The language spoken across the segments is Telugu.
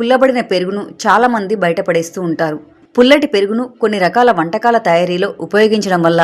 పుల్లబడిన పెరుగును చాలామంది బయటపడేస్తూ ఉంటారు. పుల్లటి పెరుగును కొన్ని రకాల వంటకాల తయారీలో ఉపయోగించడం వల్ల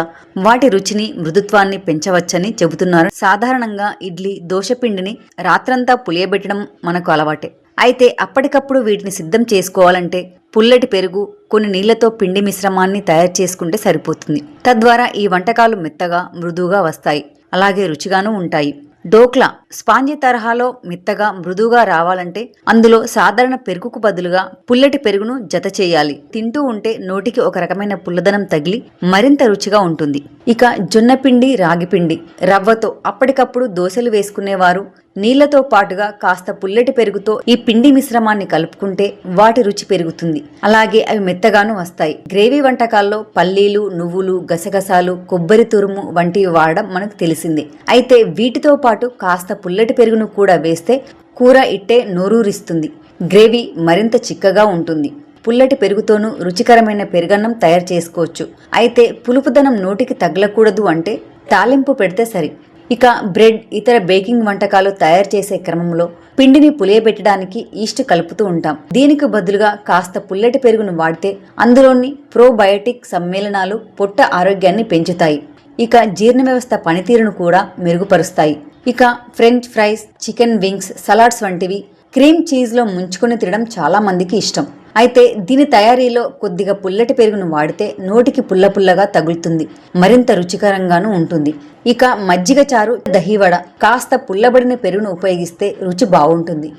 వాటి రుచిని మృదుత్వాన్ని పెంచవచ్చని చెబుతున్నారు. సాధారణంగా ఇడ్లీ దోశపిండిని రాత్రంతా పులియబెట్టడం మనకు అలవాటే. అయితే అప్పటికప్పుడు వీటిని సిద్ధం చేసుకోవాలంటే పుల్లటి పెరుగు కొన్ని నీళ్ళతో పిండి మిశ్రమాన్ని తయారు చేసుకుంటే సరిపోతుంది. తద్వారా ఈ వంటకాలు మెత్తగా మృదువుగా వస్తాయి. అలాగే రుచిగాను ఉంటాయి. డోక్లా స్పాంజి తరహాలో మెత్తగా మృదువుగా రావాలంటే అందులో సాధారణ పెరుగుకు బదులుగా పుల్లటి పెరుగును జత చేయాలి. తింటూ ఉంటే నోటికి ఒక రకమైన పుల్లదనం తగిలి మరింత రుచిగా ఉంటుంది. ఇక జొన్నపిండి రాగిపిండి రవ్వతో అప్పటికప్పుడు దోశలు వేసుకునేవారు. నీళ్ళతో పాటుగా కాస్త పుల్లటి పెరుగుతో ఈ పిండి మిశ్రమాన్ని కలుపుకుంటే వాటి రుచి పెరుగుతుంది. అలాగే అవి మెత్తగాను వస్తాయి. గ్రేవీ వంటకాల్లో పల్లీలు నువ్వులు గసగసాలు కొబ్బరి తురుము వంటివి వాడడం మనకు తెలిసిందే. అయితే వీటితో పాటు కాస్త పుల్లటి పెరుగును కూడా వేస్తే కూర ఇట్టే నోరూరిస్తుంది. గ్రేవీ మరింత చిక్కగా ఉంటుంది. పుల్లటి పెరుగుతోనూ రుచికరమైన పెరుగన్నం తయారు చేసుకోవచ్చు. అయితే పులుపుదనం నోటికి తగలకూడదు అంటే తాలింపు పెడితే సరి. ఇక బ్రెడ్ ఇతర బేకింగ్ వంటకాలు తయారు చేసే క్రమంలో పిండిని పులియబెట్టడానికి ఈస్ట్ కలుపుతూ ఉంటాం. దీనికి బదులుగా కాస్త పుల్లటి పెరుగును వాడితే అందులోని ప్రోబయోటిక్ సమ్మేళనాలు పొట్ట ఆరోగ్యాన్ని పెంచుతాయి. ఇక జీర్ణ వ్యవస్థ పనితీరును కూడా మెరుగుపరుస్తాయి. ఇక french fries chicken wings salads వంటివి క్రీమ్ చీజ్లో ముంచుకొని తినడం చాలా మందికి ఇష్టం. అయితే దీని తయారీలో కొద్దిగా పుల్లటి పెరుగును వాడితే నోటికి పుల్ల పుల్లగా తగులుతుంది. మరింత రుచికరంగానూ ఉంటుంది. ఇక మజ్జిగ చారు దహివడ కాస్త పుల్లబడిన పెరుగును ఉపయోగిస్తే రుచి బాగుంటుంది.